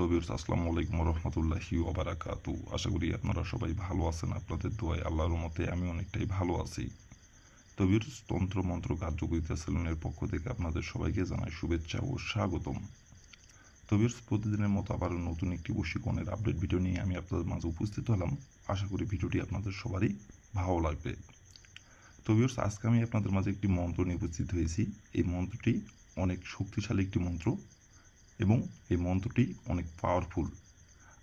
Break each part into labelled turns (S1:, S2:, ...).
S1: Hello বিউর্স আসসালামু আলাইকুম রহমতুল্লাহি ওবারাকাতু। আশা করি আপনারা সবাই ভালো আছেন, আপনাদের দোয়ায় আল্লাহর মতে আমি অনেকটাই ভালো আছি। তো বিউর্স তন্ত্র মন্ত্র কার্যকরিতা সেলুনের পক্ষ থেকে আপনাদের সবাইকে জানাই শুভেচ্ছা ও স্বাগতম। তো বিউর্স প্রতিদিনের মতো আবারও নতুন একটি বশীকরণের আপডেট ভিডিও নিয়ে আমি আপনাদের মাঝে উপস্থিত হলাম। আশা করি ভিডিওটি আপনাদের সবারই ভালো লাগবে। তো বিউর্স আজকে আমি আপনাদের মাঝে একটি মন্ত্র নিয়ে উপস্থিত হয়েছি। এই মন্ত্রটি অনেক শক্তিশালী একটি মন্ত্র। এবং এই মন্ত্রটি অনেক পাওয়ারফুল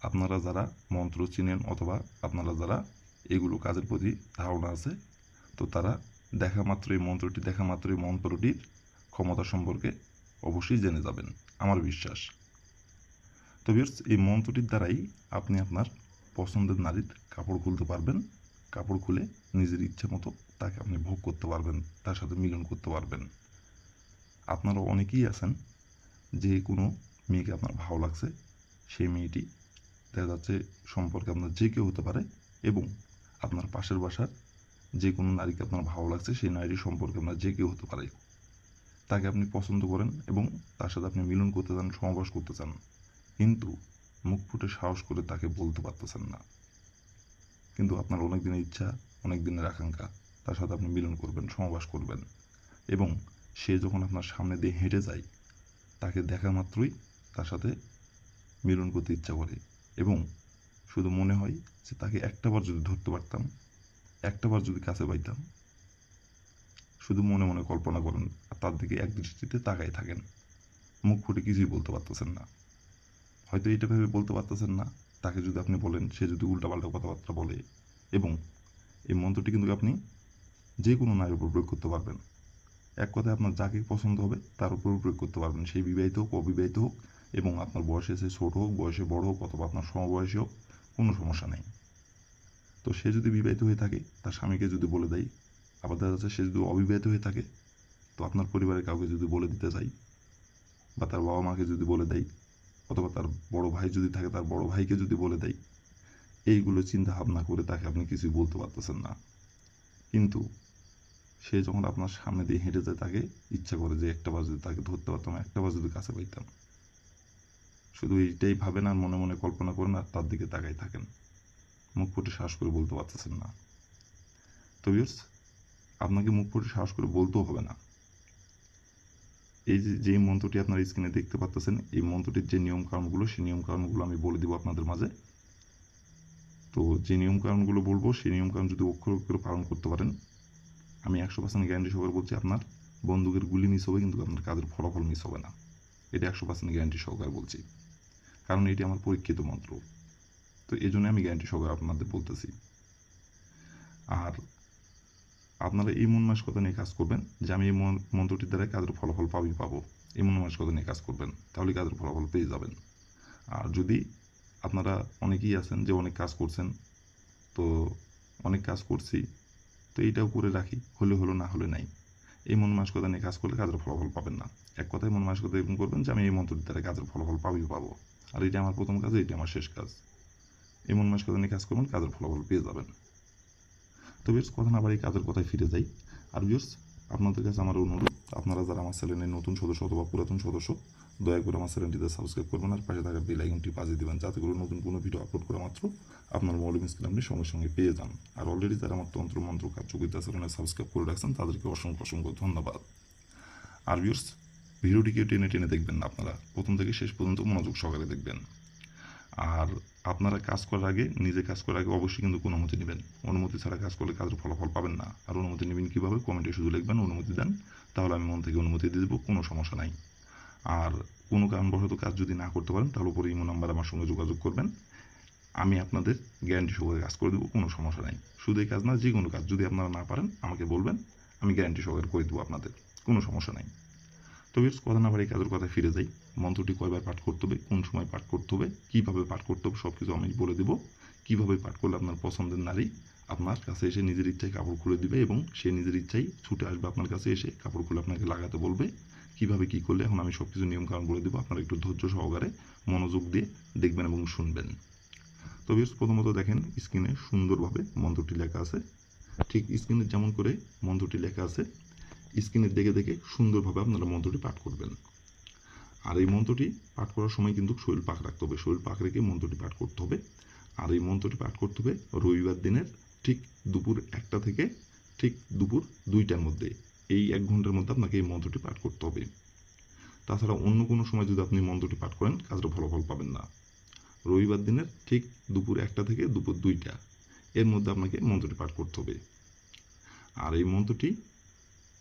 S1: আপনারা যারা মন্ত্র চিনেন অথবা আপনারা যারা এগুলো কাজের প্রতি ধারণা আছে, তো তারা দেখা মাত্র এই মন্ত্রটি, দেখা মাত্র এই মন্ত্রটির ক্ষমতা সম্পর্কে অবশ্যই জেনে যাবেন, আমার বিশ্বাস। তো বিয়ার্স এই মন্ত্রটির দ্বারাই আপনি আপনার পছন্দের নারীর কাপড় খুলতে পারবেন, কাপড় খুলে নিজের ইচ্ছে মতো তাকে আপনি ভোগ করতে পারবেন, তার সাথে মিলন করতে পারবেন। আপনারা অনেকেই আছেন যে কোনো মেয়েকে আপনার ভালো লাগছে, সেই মেয়েটি দেখা যাচ্ছে সম্পর্কে আপনার যে কেউ হতে পারে এবং আপনার পাশের বাসার যে কোনো নারীকে আপনার ভালো লাগছে, সেই নারীর সম্পর্কে আপনার যে কেউ হতে পারে। তাকে আপনি পছন্দ করেন এবং তার সাথে আপনি মিলন করতে চান সমাবাস করতে চান, কিন্তু মুখ ফুটে সাহস করে তাকে বলতে পারতেছেন না। কিন্তু আপনার অনেক দিনের ইচ্ছা অনেক দিনের আকাঙ্ক্ষা, তার সাথে আপনি মিলন করবেন সমাবাস করবেন এবং সে যখন আপনার সামনে দিয়ে হেঁটে যায়, তাকে দেখা মাত্রই তার সাথে মিলন করতে ইচ্ছা করে এবং শুধু মনে হয় যে তাকে একটাবার যদি ধরতে পারতাম একটাবার যদি কাছে পাইতাম, শুধু মনে মনে কল্পনা করেন, আর তার দিকে এক দৃষ্টিতে তাকাই থাকেন। মুখ ফুটে কিছুই বলতে পারতেছেন না। হয়তো এটা ভেবে বলতে পারতেছেন না, তাকে যদি আপনি বলেন, সে যদি উল্টাপাল্টা কথাবার্তা বলে এবং এই মন্ত্রটি কিন্তু আপনি যে কোনো নারীর উপর প্রয়োগ করতে পারবেন। এক কথায় আপনার যাকে পছন্দ হবে, তার উপর প্রয়োগ করতে পারবেন। সেই বিবাহিত হোক, অবিবাহিত হোক এবং আপনার বয়সে সে ছোট হোক, বয়সে বড় হোক অথবা আপনার সমবয়সী হোক, কোনো সমস্যা নেই। তো সে যদি বিবাহিত হয়ে থাকে, তার স্বামীকে যদি বলে দেয় আবার দেখা যাচ্ছে সে যদি অবিবাহিত হয়ে থাকে, তো আপনার পরিবারের কাউকে যদি বলে দিতে চাই, বা তার বাবা মাকে যদি বলে দেয় অথবা তার বড় ভাই যদি থাকে, তার বড় ভাইকে যদি বলে দেয় এইগুলো চিন্তা ভাবনা করে তাকে আপনি কিছুই বলতে পারতেছেন না। কিন্তু সে যখন আপনার সামনে দিয়ে হেঁটে যায়, তাকে ইচ্ছা করে যে একটা বার যদি তাকে ধরতে পারতাম, একটা বার যদি কাছে পাইতাম। শুধু এইটাই ভাবেন আর মনে মনে কল্পনা করেন আর তার দিকে তাকাই থাকেন। মুখ ফুটে সাহস করে বলতে পারতেছেন না। তো আপনাকে মুখ ফুটে সাহস করে বলতেও হবে না। এই যে যে মন্ত্রটি আপনার স্ক্রিনে দেখতে পাচ্ছেন এই মন্ত্রটির যে নিয়ম কারণগুলো সেই নিয়ম কারণগুলো আমি বলে দিব আপনাদের মাঝে। তো যে নিয়ম কারণগুলো বলব, সেই নিয়ম কারণ যদি অক্ষর অক্ষরে পালন করতে পারেন, আমি একশো পার্সেন্ট গ্যারান্টি সহকারে বলছি, আপনার বন্দুকের গুলি মিস হবে, কিন্তু আপনার কাজের ফলাফল মিস হবে না। এটা একশো পার্সেন্ট গ্যারান্টি সহকারে বলছি। কারণ এটি আমার পরীক্ষিত মন্ত্র। তো এই জন্য আমি গ্যারান্টি সহকারে আপনাদের বলতেছি। আর আপনারা এই মন মানসিকতা নিয়ে কাজ করবেন যে আমি এই মন- মন্ত্রটির দ্বারা কাজের ফলাফল পাবই পাবো। এই মন মানসিকতা নিয়ে কাজ করবেন, তাহলে কাজের ফলাফল পেয়ে যাবেন। আর যদি আপনারা অনেকেই আছেন যে অনেক কাজ করছেন, তো অনেক কাজ করছি, তো এইটাও করে রাখি, হলে হলো না হলে নাই। এই মন মানসিকতা নিয়ে কাজ করলে কাজের ফলাফল পাবেন না। এক কথায় মন মানসিকতা এরকম করবেন যে, আমি এই মন্ত্রের দ্বারা কাজের ফলাফল পাবই পাবো। আর এটা আমার প্রথম কাজ, এটা আমার শেষ কাজ। এই মন মানসিকতা নিয়ে কাজ করবেন, কাজের ফলাফল পেয়ে যাবেন। তো বিয়ার্স কথা না বাড়ি কাজের কথায় ফিরে যাই। আর বিয়ার্স আপনাদের কাছে আমার অনুরোধ, আপনারা যারা আমার চ্যানেলের নতুন সদস্য অথবা পুরাতন সদস্য, দয়া করে আমার চ্যানেলটিতে সাবস্ক্রাইব করবেন আর পাশে থাকা বেল আইকনটি বাজিয়ে দেবেন যাতে করে নতুন কোনো ভিডিও আপলোড করা মাত্র আপনার মৌলিক স্ক্রিন আপনি সঙ্গে সঙ্গে পেয়ে যান। আর অলরেডি যারা আমার তন্ত্র মন্ত্র কার্যকরিতা চ্যানেলে সাবস্ক্রাইব করে রাখছেন, তাদেরকে অসংখ্য অসংখ্য ধন্যবাদ। আর ভিউর্স ভিডিওটিকে টেনে টেনে দেখবেন না আপনারা। প্রথম থেকে শেষ পর্যন্ত মনোযোগ সহকারে দেখবেন। আর আপনারা কাজ করার আগে, নিজে কাজ করার আগে অবশ্যই কিন্তু কোনো অনুমতি নেবেন। অনুমতি ছাড়া কাজ করলে কাজের ফলাফল পাবেন না। আর অনুমতি নেবেন কীভাবে? কমেন্টে শুধু লিখবেন, অনুমতি দেন, তাহলে আমি মন থেকে অনুমতি দিয়ে দেবো, কোনো সমস্যা নাই। আর কোনো কারণবশত কাজ যদি না করতে পারেন, তাহলে উপরে ইমো নাম্বার আমার সঙ্গে যোগাযোগ করবেন। আমি আপনাদের গ্যারান্টি সহকারে কাজ করে দেবো, কোনো সমস্যা নাই। শুধু এই কাজ না, যে কোনো কাজ যদি আপনারা না পারেন, আমাকে বলবেন, আমি গ্যারান্টি সহকারে করে দেবো আপনাদের, কোনো সমস্যা নাই। তো বেশ কথা না বাড়ি কাজের কথায় ফিরে যাই। মন্ত্রটি কয়বার পাঠ করতে হবে, কোন সময় পাঠ করতে হবে, কীভাবে পাঠ করতে হবে সব কিছু আমি বলে দেবো। কীভাবে পাঠ করলে আপনার পছন্দের নারী আপনার কাছে এসে নিজের ইচ্ছায় কাপড় খুলে দিবে এবং সে নিজের ইচ্ছায় ছুটে আসবে আপনার কাছে এসে কাপড় খুলে আপনাকে লাগাতে বলবে। কীভাবে কী করলে এখন আমি সব কিছু নিয়মকানুন বলে দেবো, আপনারা একটু ধৈর্য সহকারে মনোযোগ দিয়ে দেখবেন এবং শুনবেন। তো বেশ প্রথমত দেখেন স্ক্রিনে সুন্দরভাবে মন্ত্রটি লেখা আছে। ঠিক স্ক্রিনে যেমন করে মন্ত্রটি লেখা আছে স্ক্রিনে দেখে দেখে সুন্দরভাবে আপনারা মন্ত্রটি পাঠ করবেন। আর এই মন্ত্রটি পাঠ করার সময় কিন্তু শরীর পাক রাখতে হবে। শরীর পাক রেখে মন্ত্রটি পাঠ করতে হবে। আর এই মন্ত্রটি পাঠ করতে হবে রবিবার দিনের ঠিক দুপুর একটা থেকে ঠিক দুপুর দুইটার মধ্যে। এই এক ঘণ্টার মধ্যে আপনাকে এই মন্ত্রটি পাঠ করতে হবে। তাছাড়া অন্য কোনো সময় যদি আপনি মন্ত্রটি পাঠ করেন কাজটা ফলাফল পাবেন না। রবিবার দিনের ঠিক দুপুর একটা থেকে দুপুর দুইটা। এর মধ্যে আপনাকে মন্ত্রটি পাঠ করতে হবে। আর এই মন্ত্রটি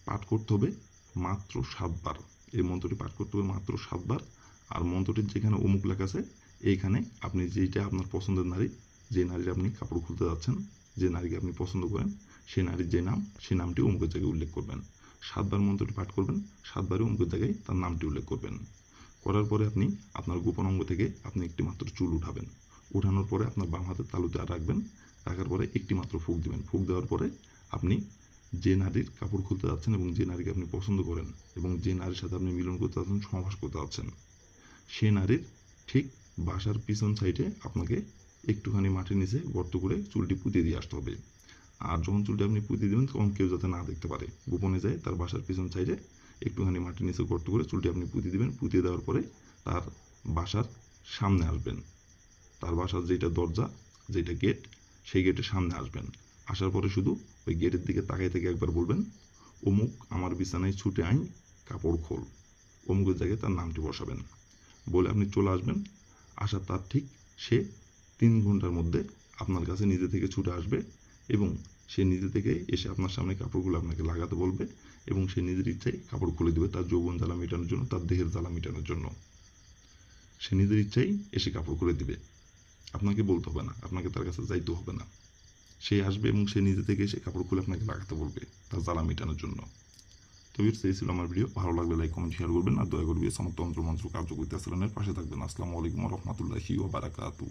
S1: পাঠ করতে হবে মাত্র সাতবার। এই মন্ত্রটি পাঠ করতে হবে মাত্র সাতবার। আর মন্ত্রটির যেখানে অমুক লেখা আছে, এইখানে আপনি যেটা আপনার পছন্দের নারী, যে নারীর আপনি কাপড় খুলতে যাচ্ছেন, যে নারীকে আপনি পছন্দ করেন, সেই নারীর যে নাম সেই নামটি অমুকের জায়গায় উল্লেখ করবেন। সাতবার মন্ত্রটি পাঠ করবেন, সাতবারই অমুকের জায়গায় তার নামটি উল্লেখ করবেন। করার পরে আপনি আপনার গোপন অঙ্গ থেকে আপনি একটি মাত্র চুল উঠাবেন। উঠানোর পরে আপনার বাম হাতের তালুতে আর রাখবেন। রাখার পরে একটি মাত্র ফুক দিবেন। ফুক দেওয়ার পরে আপনি যে নারীর কাপড় খুলতে যাচ্ছেন এবং যে নারীকে আপনি পছন্দ করেন এবং যে নারীর সাথে আপনি মিলন করতে যাচ্ছেন সমাবাস করতে যাচ্ছেন সেই নারীর ঠিক বাসার পিছন সাইডে আপনাকে একটুখানি মাটির নিচে গর্ত করে চুলটি পুঁতে দিয়ে আসতে হবে। আর যখন চুলটি আপনি পুঁতে দেবেন, তখন কেউ যাতে না দেখতে পারে। গোপনে যায় তার বাসার পিছন সাইডে একটুখানি মাটির নিচে গর্ত করে চুলটি আপনি পুঁতে দিবেন। পুঁতে দেওয়ার পরে তার বাসার সামনে আসবেন। তার বাসার যেটা দরজা যেটা গেট সেই গেটের সামনে আসবেন। আসার পরে শুধু ওই গেটের দিকে তাকাই থেকে একবার বলবেন, অমুক আমার বিছানায় ছুটে আইন কাপড় খোল। অমুকের জায়গায় তার নামটি বসাবেন। বলে আপনি চলে আসবেন। আসার তার ঠিক সে তিন ঘণ্টার মধ্যে আপনার কাছে নিজে থেকে ছুটে আসবে এবং সে নিজে থেকে এসে আপনার সামনে কাপড়গুলো আপনাকে লাগাতে বলবে এবং সে নিজের ইচ্ছায় কাপড় খুলে দেবে তার যৌবন জ্বালা মেটানোর জন্য, তার দেহের জ্বালা মেটানোর জন্য। সে নিজের ইচ্ছাই এসে কাপড় খুলে দিবে। আপনাকে বলতে হবে না, আপনাকে তার কাছে যাইতে হবে না। সে আসবে এবং সে নিজে থেকে সে কাপড় খুলে আপনাকে লাগাতে বলবে তার জ্বালা মেটানোর জন্য। তো ভিউয়ার্স, এই ছিল আমার ভিডিও ভালো লাগলে লাইক কমেন্ট শেয়ার করবেন। আর দয়া করবে তন্ত্র মন্ত্র কার্যকরিতা আসলামের পাশে থাকবেন। আসসালামু আলাইকুম রহমতুল্লাহি ও বারাকাতু